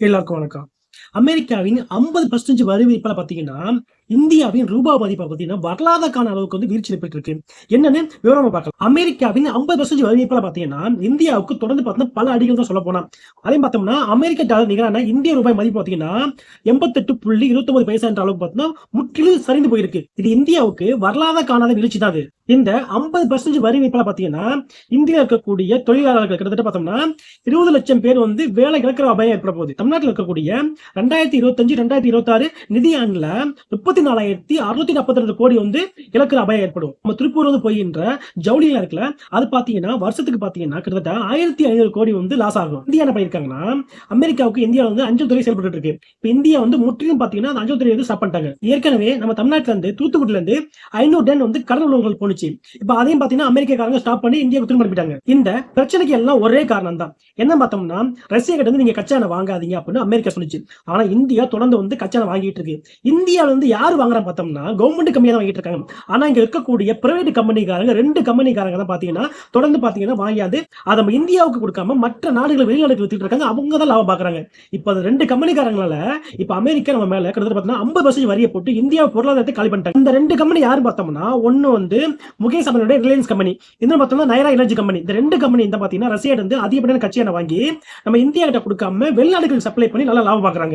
எல்லாருக்கும் வணக்கம். அமெரிக்காவின் ஐம்பது பர்சன்டேஜ் வரி விதிப்பில் பார்த்தீங்கன்னா இந்தியாவின் ரூபா மதிப்பை பார்த்தீங்கன்னா காண அளவுக்கு வந்து வீழ்ச்சி ஏற்பட்டு இருக்கு என்னன்னு விவரமா பார்க்கலாம். அமெரிக்காவின் ஐம்பது பர்சன்ட் வரி விதிப்பில் பார்த்தீங்கன்னா இந்தியாவுக்கு தொடர்ந்து பார்த்தீங்கன்னா பல அடிகள் தான் சொல்ல போனா. அதே பார்த்தோம்னா அமெரிக்க டாலர் நிகரான இந்திய ரூபாய் மதிப்பு பார்த்தீங்கன்னா எண்பத்தெட்டு புள்ளி இருபத்தொன்பது பைசா என்ற அளவுக்கு பார்த்தீங்கன்னா முற்றிலும் சரிந்து போயிருக்கு. இது இந்தியாவுக்கு வரலாறு காணாத வீழ்ச்சி தான் அது. இந்த ஐம்பது பர்சன்ட் வரி விதிப்பில் பார்த்தீங்கன்னா இந்தியாவில் இருக்கக்கூடிய தொழிலாளர்கள் கிட்டத்தட்ட பார்த்தோம்னா இருபது லட்சம் பேர் வந்து வேலை இழக்கிற அபாயம் ஏற்பட போகுது. தமிழ்நாட்டில் இருக்கக்கூடிய ரெண்டாயிரத்தி இருபத்தஞ்சு ரெண்டாயிரத்தி இருபத்தாறு நிதி ஆண்டுல முப்பத்தி இருபத்தி நாலாயிரத்தி அறுநூத்தி நாற்பத்தி ரெண்டு கோடி வந்து இழக்கிற அபாயம் ஏற்படும். நம்ம திருப்பூர் வந்து போகின்ற ஜவுளிகள் இருக்குல்ல அது பாத்தீங்கன்னா வருஷத்துக்கு பாத்தீங்கன்னா கிட்டத்தட்ட ஆயிரத்தி ஐநூறு கோடி வந்து லாஸ் ஆகும். இந்தியா என்ன பண்ணிருக்காங்கன்னா அமெரிக்காவுக்கு இந்தியா வந்து அஞ்சல் துறை செயல்பட்டு இருக்கு. இப்ப இந்தியா வந்து முற்றிலும் பாத்தீங்கன்னா அந்த அஞ்சல் துறை வந்து ஸ்டாப் பண்ணிட்டாங்க. ஏற்கனவே நம்ம தமிழ்நாட்டுல இருந்து தூத்துக்குடில இருந்து ஐநூறு டன் வந்து கடல் உணவுகள் போனுச்சு இப்ப அதையும் பாத்தீங்கன்னா அமெரிக்காக்காரங்க ஸ்டாப் பண்ணி இந்தியாவுக்கு திரும்ப அனுப்பிட்டாங்க. இந்த பிரச்சனைக்கு எல்லாம் ஒரே காரணம் தான் என்ன பார்த்தோம்னா ரஷ்யா கிட்ட வந்து நீங்க கச்சான வாங்காதீங்க அப்படின்னு அமெரிக்கா சொல்லுச்சு ஆனா இந்தியா தொடர்ந்து வந்து கச்சான வாங்கிட்டு இருக்கு. இந்தியாவில வந்து யார் வாங்குறா பார்த்தோம்னா கவர்மெண்ட் கம்மியா தான் வாங்கிட்டு இருக்காங்க. ஆனா இங்க இருக்கக்கூடிய பிரைவேட் கம்பெனிக்காரங்க ரெண்டு கம்பெனிக்காரங்க தான் பாத்தீங்கன்னா தொடர்ந்து பாத்தீங்கன்னா வாங்கியாது. அதை நம்ம இந்தியாவுக்கு கொடுக்காம மற்ற நாடுகள் வெளிநாடுகள் வித்துட்டு இருக்காங்க. அவங்க தான் லாபம் பாக்குறாங்க இப்போ அந்த ரெண்டு கம்பெனிக்காரங்களால இப்ப அமெரிக்கா நம்ம மேல கிட்டத்தட்ட பார்த்தீங்கன்னா ஐம்பது பர்சன்ட் வரியை போட்டு இந்தியா பொருளாதாரத்தை காலி பண்ணிட்டாங்க. இந்த ரெண்டு கம்பெனி யாரு பார்த்தோம்னா ஒன்னு வந்து முகேஷ் அம்பனியோட ரிலையன்ஸ் கம்பெனி இன்னும் பார்த்தோம்னா நயரா எனர்ஜி கம்பெனி இந்த ரெண்டு கம்பெனி இந்த பாத்தீங்கன்னா ரஷ்யா இருந்து அதிகப்படியான கட்சியான வாங்கி நம்ம இந்தியா கிட்ட கொடுக்காம வெளிநாடுகளுக்கு சப்ளை பண்ணி நல்லா லாபம் பார்க்குறாங்க.